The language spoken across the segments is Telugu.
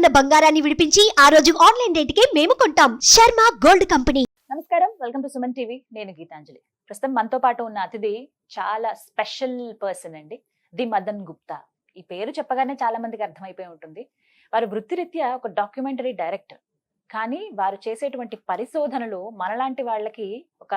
ఉన్న బంగారాన్ని విడిపించి ఆ రోజు ఆన్లైన్ రేటుకే మేము కొంటాం. Sharma gold company. నమస్కారం. Welcome to Suman TV. నేను గీతాంజలి. ప్రస్తుతం మనతో పాటు ఉన్న అతిథి చాలా స్పెషల్ పర్సన్ అండి. ది మదన్ గుప్తా. ఈ పేరు చెప్పగానే చాలా మందికి అర్థమైపోయి ఉంటుంది. వారు వృత్తిరీత్యా ఒక డాక్యుమెంటరీ డైరెక్టర్. కానీ వారు చేసేటువంటి పరిశోధనలు మనలాంటి వాళ్ళకి ఒక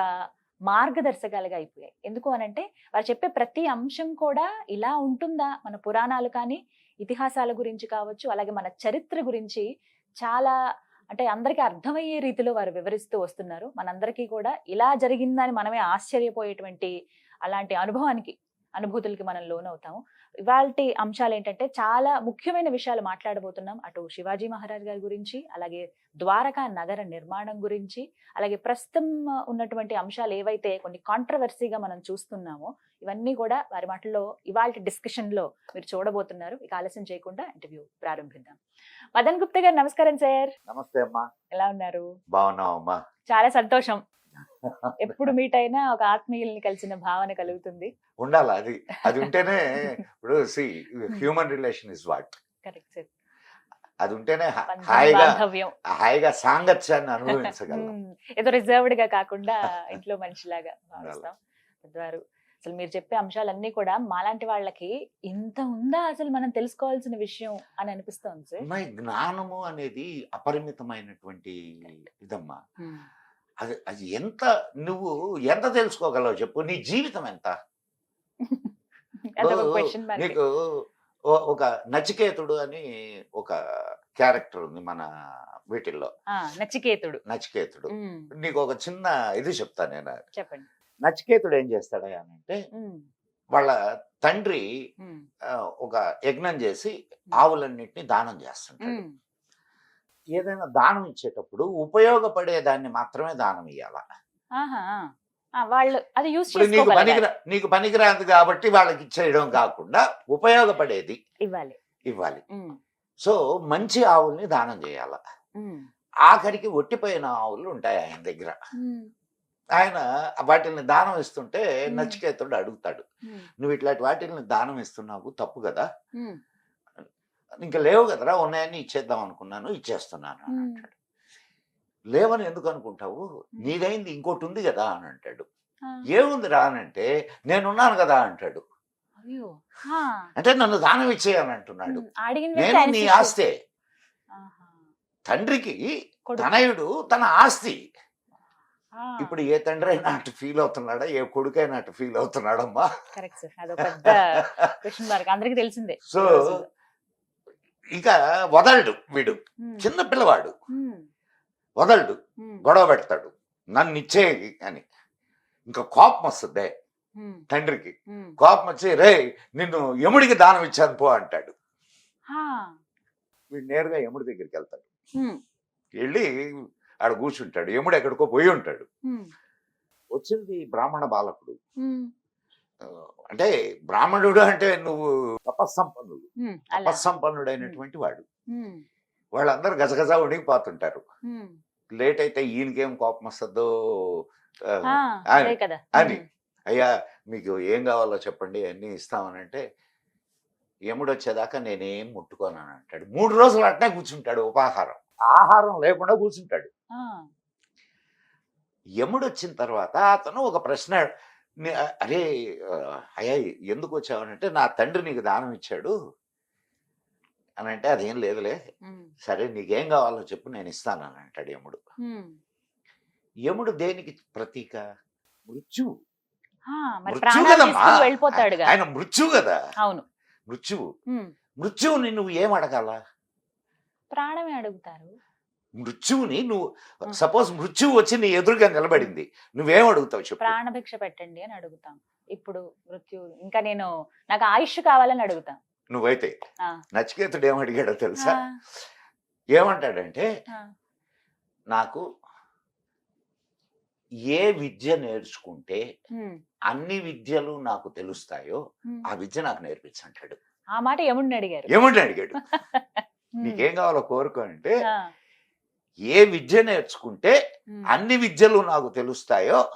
మార్గదర్శకాలుగా అయిపోయాయి. ఎందుకు అనంటే వారు చెప్పే ప్రతి అంశం కూడా ఇలా ఉంటుందా? మన పురాణాలు కానీ ఇతిహాసాల గురించి కావచ్చు అలాగే మన చరిత్ర గురించి చాలా అంటే అందరికీ అర్థమయ్యే రీతిలో వారు వివరిస్తూ వస్తున్నారు. మనందరికీ కూడా ఇలా జరిగిందని మనమే ఆశ్చర్యపోయేటువంటి అలాంటి అనుభవానికి అనుభూతులకి మనం లోనవుతాము. ఇవాళ అంశాలు ఏంటంటే చాలా ముఖ్యమైన విషయాలు మాట్లాడబోతున్నాం. అటు శివాజీ మహారాజ్ గారి గురించి అలాగే ద్వారకా నగర నిర్మాణం గురించి అలాగే ప్రస్తుతం ఉన్నటువంటి అంశాలు ఏవైతే కొన్ని కాంట్రవర్సీగా మనం చూస్తున్నామో ఇవన్నీ కూడా వారి మాటల్లో ఇవాళ డిస్కషన్లో మీరు చూడబోతున్నారు. ఇక ఆలస్యం చేయకుండా ఇంటర్వ్యూ ప్రారంభిద్దాం. మదన్ గుప్తా గారు నమస్కారం సార్. నమస్తే అమ్మా. ఎలా ఉన్నారు? బాగున్నావమ్మా. చాలా సంతోషం. ఎప్పుడు మీట్ అయినా ఒక ఆత్మీయుల్ని కలిసిన భావన కలుగుతుంది. ఉండాలి అది. అది ఉంటేనే ఇప్పుడు see human relation is what correct sir. అది ఉంటేనే హాయిగా హాయిగా సాంగత్యాన్ని అనుభవించగలం. ఏదో రిజర్వ్డ్గా కాకుండా ఇంట్లో మనిషిలాగా భావిస్తాం. పెద్దవారు అసలు మీరు చెప్పే అంశాలన్నీ కూడా మాలాంటి వాళ్ళకి ఇంత ఉందా అసలు మనం తెలుసుకోవాల్సిన విషయం అని అనిపిస్తోంది సార్? జ్ఞానము అనేది అపరిమితమైనటువంటి ఇదమ్మా. అది అది ఎంత నువ్వు ఎంత తెలుసుకోగలవు చెప్పు? నీ జీవితం ఎంత? నీకు ఒక నచికేతుడు అని ఒక క్యారెక్టర్ ఉంది మన వీటిల్లో. నచికేతుడు. నచికేతుడు. నీకు ఒక చిన్న ఇది చెప్తాను నేను. చెప్పండి. నచికేతుడు ఏం చేస్తాడా అని అంటే వాళ్ళ తండ్రి ఒక యజ్ఞం చేసి ఆవులన్నిటిని దానం చేస్తుంటాడు. ఏదైనా దానం ఇచ్చేటప్పుడు ఉపయోగపడే దాన్ని మాత్రమే దానం ఇవ్వాల వాళ్ళు అది యూస్ నీకు పనికిరా నీకు పనికిరాదు కాబట్టి వాళ్ళకి ఇచ్చేయడం కాకుండా ఉపయోగపడేది ఇవ్వాలి. ఇవ్వాలి. సో మంచి ఆవుల్ని దానం చేయాల. ఆఖరికి ఒట్టిపోయిన ఆవులు ఉంటాయి ఆయన దగ్గర. ఆయన వాటిని దానం ఇస్తుంటే. నచికేతుడు అడుగుతాడు. నువ్వు ఇట్లాంటి వాటిని దానం ఇస్తున్నావు తప్పు కదా? ఇంకా లేవు కదరా ఉన్నాయని ఇచ్చేద్దాం అనుకున్నాను ఇచ్చేస్తున్నాను అని. అంటాడు. లేవని ఎందుకు అనుకుంటావు? నీదైంది ఇంకోటి ఉంది కదా అని అంటాడు. ఏముంది రా అని అంటే నేనున్నాను కదా అంటాడు. అంటే నన్ను దానం ఇచ్చేయని అంటున్నాడు. నేను నీ ఆస్తే. తండ్రికి. తనయుడు తన ఆస్తి. ఇప్పుడు ఏ తండ్రి అయినా అటు ఫీల్ అవుతున్నాడా? ఏ కొడుకైనా అటు ఫీల్ అవుతున్నాడమ్మా? అందరికి తెలిసిందే. సో. ఇక వదలడు వీడు. చిన్న పిల్లవాడు. వదలడు. గొడవ పెడతాడు. నన్ను ఇచ్చేయి అని. ఇంకా కోపం వస్తుంది తండ్రికి. కోపం వచ్చి రే నిన్ను యముడికి దానం ఇచ్చాను పో అంటాడు. వీడు నేరుగా యముడి దగ్గరికి వెళ్తాడు. వెళ్ళి ఆడ కూర్చుంటాడు యముడు ఎక్కడికో పోయి ఉంటాడు. వచ్చింది బ్రాహ్మణ బాలకుడు. అంటే బ్రాహ్మణుడు అంటే నువ్వు తపస్సంపన్నుడు తపస్సంపన్నుడైనటువంటి వాడు. వాళ్ళందరూ గజగజ ఉడికిపోతుంటారు. ఉమ్. లేట్ అయితే ఈయనకేం కోపం వస్తుందో అని- అయ్యా మీకు ఏం కావాలో చెప్పండి అన్నీ ఇస్తామనంటే యముడు వచ్చేదాకా నేనేం ముట్టుకోను అని అంటాడు మూడు రోజులు అట్నే కూర్చుంటాడు ఉపాహారం. ఆహారం లేకుండా కూర్చుంటాడు. యముడు వచ్చిన తర్వాత అతను ఒక ప్రశ్న అరే అయ్యా ఎందుకు వచ్చావనంటే నా తండ్రి నీకు దానం ఇచ్చాడు. అని అంటే అదేం లేదులే. సరే నీకేం కావాలో చెప్పు నేను ఇస్తాను అని అంటాడు యముడు. యముడు దేనికి ప్రతీక? మృత్యువు. మృత్యువు కదమ్మా! ఆయన మృత్యువు కదా! అవును. మృత్యువు. మృత్యువుని నువ్వు ఏం అడగాల? ప్రాణమే అడుగుతారు. మృత్యువుని నువ్వు. సపోజ్ మృత్యువు వచ్చి నీ ఎదురుగా నిలబడింది. నువ్వేం అడుగుతావు చెప్పు. ప్రాణభిక్ష పెట్టండి అని అడుగుతాం. ఇప్పుడు మృత్యు ఇంకా నేను నాకు ఆయుష్ కావాలని అడుగుతాం. నువ్వైతే. నచికేతుడు ఏం అడిగాడో తెలుసా? ఏమంటాడంటే నాకు ఏ విద్య నేర్చుకుంటే అన్ని విద్యలు నాకు తెలుస్తాయో. ఆ విద్య నాకు నేర్పించంటాడు. ఆ మాట యముడిని అడిగారు. ఏమంటే అడిగాడు. నీకేం కావాలో కోరుకో అంటే ఏ విద్య నేర్చుకుంటే అన్ని విద్యలు నాకు తెలుస్తాయో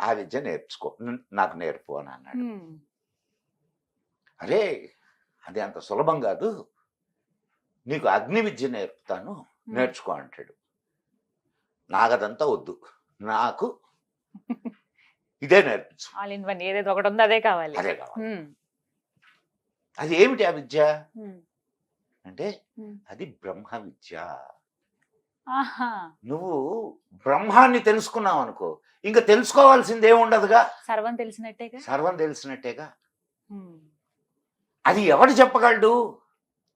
ఆ విద్య నేర్చుకో. నాకు నేర్పు అని అన్నాడు. అరే అది అంత సులభం కాదు. నీకు అగ్ని విద్య నేర్పుతాను నేర్చుకో అంటాడు. నాకదంతా వద్దు. నాకు ఇదే నేర్పించు. ఏదైతే ఒకటి ఉందో అదే కావాలి. అదే కావాలి. అది ఏమిటి ఆ విద్య? అంటే. అది బ్రహ్మ విద్య. నువ్వు బ్రహ్మాన్ని తెలుసుకున్నావు అనుకో ఇంకా తెలుసుకోవాల్సింది ఏముండదుగా సర్వం తెలిసినట్టేగా? సర్వం తెలిసినట్టేగా? అది ఎవడు చెప్పగలడు?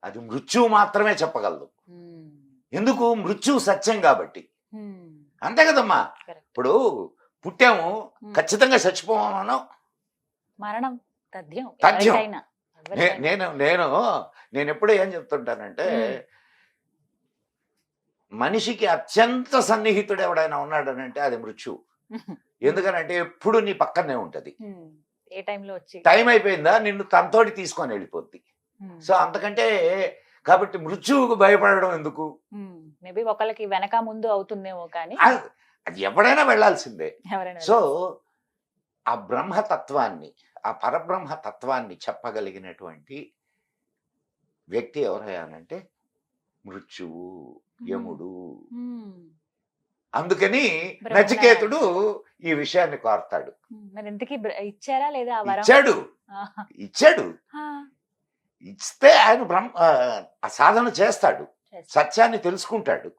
అది మృత్యువు మాత్రమే చెప్పగలదు. ఎందుకు? మృత్యువు సత్యం కాబట్టి. అంతే కదమ్మా. ఇప్పుడు పుట్టాము. ఖచ్చితంగా చచ్చిపోమను మరణం తథ్యం. నేను నేను నేను ఎప్పుడు ఏం చెప్తుంటానంటే. మనిషికి అత్యంత సన్నిహితుడు ఎవడైనా ఉన్నాడనంటే అది మృత్యువు. ఎందుకనంటే ఎప్పుడు నీ పక్కనే ఉంటది. ఏ టైంలో వచ్చి టైం అయిపోయిందా నిన్ను తనతోటి తీసుకొని వెళ్ళిపోద్ది. సో అంతకంటే కాబట్టి మృత్యువుకు భయపడడం ఎందుకు? మేబీ ఒకళ్ళకి వెనక ముందు అవుతుందేమో కానీ అది ఎవడైనా వెళ్ళాల్సిందే. ఎవరైనా సో ఆ బ్రహ్మతత్వాన్ని ఆ పరబ్రహ్మ తత్వాన్ని చెప్పగలిగినటువంటి వ్యక్తి ఎవరయ్యానంటే మృత్యువు. యముడు అందుకని. నచికేతుడు ఈ విషయాన్ని కోరతాడు. ఇచ్చారా లేదా ఇచ్చాడు. ఇచ్చాడు. ఇస్తే ఆయన బ్రహ్మ సాధన చేస్తాడు. చేస్తా. సత్యాన్ని తెలుసుకుంటాడు.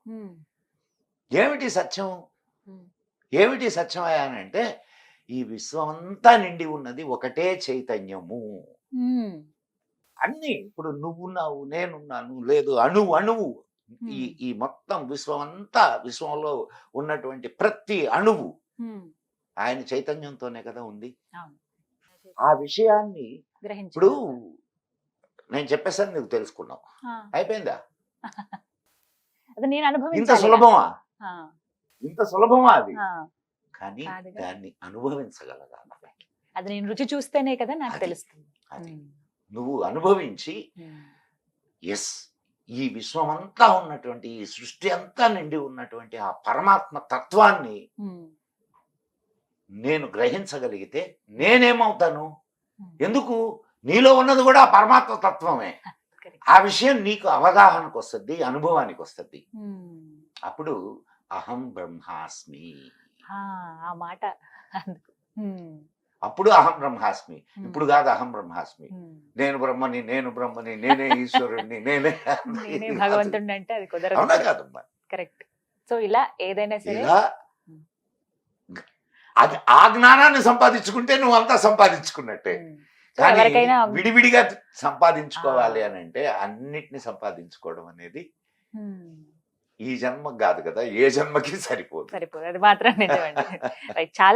ఏమిటి సత్యం? ఏమిటి సత్యం అయ్యానంటే ఈ విశ్వం అంతా నిండి ఉన్నది ఒకటే చైతన్యము. అన్ని ఇప్పుడు నువ్వున్నావు నేనున్నాను లేదు అణువు అణువు. ఈ ఈ మొత్తం విశ్వం అంతా విశ్వంలో ఉన్నటువంటి ప్రతి అణువు ఆయన చైతన్యంతోనే కదా ఉంది. ఆ విషయాన్ని ఇప్పుడు నేను చెప్పేసాను నువ్వు తెలుసుకున్నావు అయిపోయిందా? అది నేను ఇంత సులభమా? ఇంత సులభమా అది? కానీ. దాన్ని అనుభవించగలగాలి అది నేను రుచి చూస్తేనే కదా నాకు. తెలుస్తుంది. నువ్వు అనుభవించి ఎస్ ఈ విశ్వం అంతా ఉన్నటువంటి ఈ సృష్టి అంతా నిండి ఉన్నటువంటి ఆ పరమాత్మ తత్వాన్ని నేను గ్రహించగలిగితే నేనేమవుతాను. ఎందుకు? నీలో ఉన్నది కూడా ఆ పరమాత్మ తత్వమే. ఆ విషయం నీకు అవగాహనకు వస్తుంది అనుభవానికి వస్తుంది. అప్పుడు అహం బ్రహ్మాస్మి. ఆ, మాట అందుకు. అప్పుడు అహం బ్రహ్మాస్మి ఇప్పుడు కాదు అహం బ్రహ్మాస్మి. నేను బ్రహ్మని నేను బ్రహ్మని నేనే ఈశ్వరుణ్ణి నేనే భగవంతుడు అంటే అది కుదరదు. అవునా కాదమ్మా? కరెక్ట్. సో ఇలా ఏదైనా సరే అది ఆ జ్ఞానాన్ని సంపాదించుకుంటే నువ్వు అంతా సంపాదించుకున్నట్టే. కానీ విడివిడిగా సంపాదించుకోవాలి. అని అంటే అన్నిటిని సంపాదించుకోవడం అనేది ఈ జన్మకు కాదు కదా ఏ జన్మకి సరిపోదు. సరిపోదు. అది మాత్రం చాలా